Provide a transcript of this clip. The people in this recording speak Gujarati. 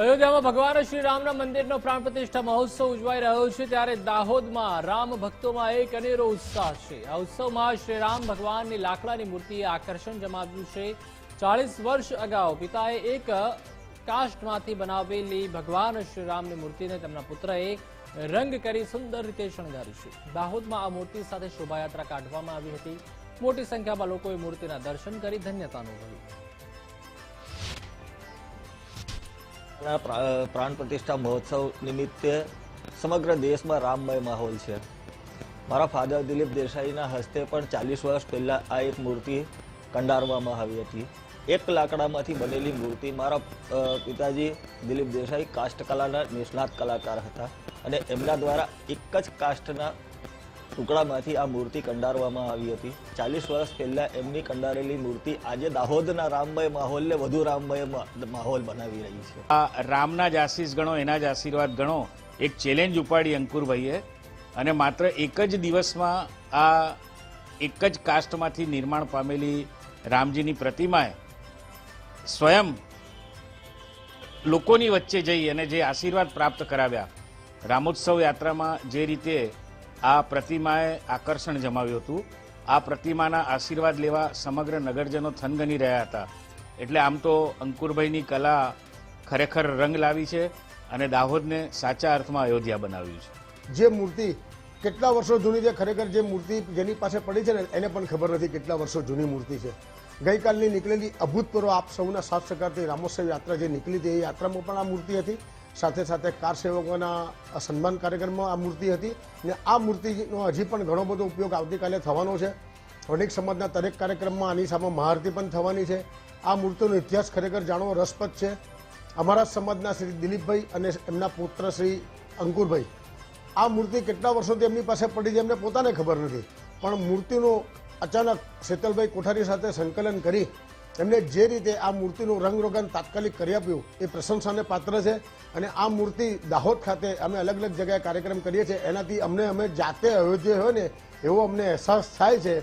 અયોધ્યામાં ભગવાન શ્રી રામના મંદિરનો પ્રાણ પ્રતિષ્ઠા મહોત્સવ ઉજવાઈ રહ્યો છે, ત્યારે દાહોદમાં રામ ભક્તોમાં એક અનેરો ઉત્સાહ છે. આ ઉત્સવમાં શ્રી રામ ભગવાનની લાકડાની મૂર્તિએ આકર્ષણ જમાવ્યું છે. ચાલીસ વર્ષ અગાઉ પિતાએ એક કાસ્ટમાંથી બનાવેલી ભગવાન શ્રી રામની મૂર્તિને તેમના પુત્રએ રંગ કરી સુંદર રીતે શણગારી છે. દાહોદમાં આ મૂર્તિ સાથે શોભાયાત્રા કાઢવામાં આવી હતી. મોટી સંખ્યામાં લોકોએ મૂર્તિના દર્શન કરી ધન્યતા અનુભવી પ્રાણ પ્રતિષ્ઠા મહોત્સવ નિમિત્તે સમગ્ર દેશમાં રામમય માહોલ છે. મારા ફાધર દિલીપ દેસાઈના હસ્તે પણ ચાલીસ વર્ષ પહેલાં આ એક મૂર્તિ કંડારવામાં આવી હતી. એક લાકડામાંથી બનેલી મૂર્તિ મારા પિતાજી દિલીપ દેસાઈ કાષ્ટકલાના નિષ્ણાત કલાકાર હતા અને એમના દ્વારા એક જ કાષ્ટના ટુકડામાંથી આ મૂર્તિ કંડારવામાં આવી હતી. ચાલીસ વર્ષ પહેલા એમની કંડારેલી મૂર્તિ આજે દાહોદના રામમય માહોલને વધુ રામમય માહોલ બનાવી રહી છે. આ રામના જ આશીષ ગણો, એના જ આશીર્વાદ ગણો, એક ચેલેન્જ ઉપાડી અંકુરભાઈએ. અને માત્ર એક જ દિવસમાં આ એક જ કાસ્ટમાંથી નિર્માણ પામેલી રામજીની પ્રતિમાએ સ્વયં લોકોની વચ્ચે જઈ અને જે આશીર્વાદ પ્રાપ્ત કરાવ્યા, રામોત્સવ યાત્રામાં જે રીતે આ પ્રતિમાએ આકર્ષણ જમાવ્યું હતું. આ પ્રતિમાના આશીર્વાદ લેવા સમગ્ર નગરજનો થનગની રહ્યા હતા. એટલે આમ તો અંકુરભાઈની કલા ખરેખર રંગ લાવી છે અને દાહોદને સાચા અર્થમાં અયોધ્યા બનાવ્યું છે. જે મૂર્તિ કેટલા વર્ષો જૂની છે, ખરેખર જે મૂર્તિ જેની પાસે પડી છે ને, એને પણ ખબર નથી કેટલા વર્ષો જૂની મૂર્તિ છે. ગઈકાલની નીકળેલી અભૂતપૂર્વ આપ સૌના સાથ સહકારથી રામોત્સવ યાત્રા જે નીકળી હતી, એ યાત્રામાં પણ આ મૂર્તિ હતી. સાથે સાથે કાર સેવકોના સન્માન કાર્યક્રમમાં આ મૂર્તિ હતી ને આ મૂર્તિનો હજી પણ ઘણો બધો ઉપયોગ આવતીકાલે થવાનો છે. વણિક સમાજના દરેક કાર્યક્રમમાં આની સામે મહારતી પણ થવાની છે. આ મૂર્તિનો ઇતિહાસ ખરેખર જાણવો રસપ્રદ છે. અમારા સમાજના શ્રી દિલીપભાઈ અને એમના પુત્ર શ્રી અંકુરભાઈ. આ મૂર્તિ કેટલા વર્ષોથી એમની પાસે પડી છે એમને પોતાને ખબર નથી. પણ મૂર્તિનું અચાનક શીતલભાઈ કોઠારી સાથે સંકલન કરી એમને જે રીતે આ મૂર્તિનું રંગરોગન તાત્કાલિક કરી આપ્યું એ પ્રશંસાને પાત્ર છે. અને આ મૂર્તિ દાહોદ ખાતે અમે અલગ અલગ જગ્યાએ કાર્યક્રમ કરીએ છીએ. એનાથી અમને અમે જાતે અયોધ્યા હોય ને એવો અમને અહેસાસ થાય છે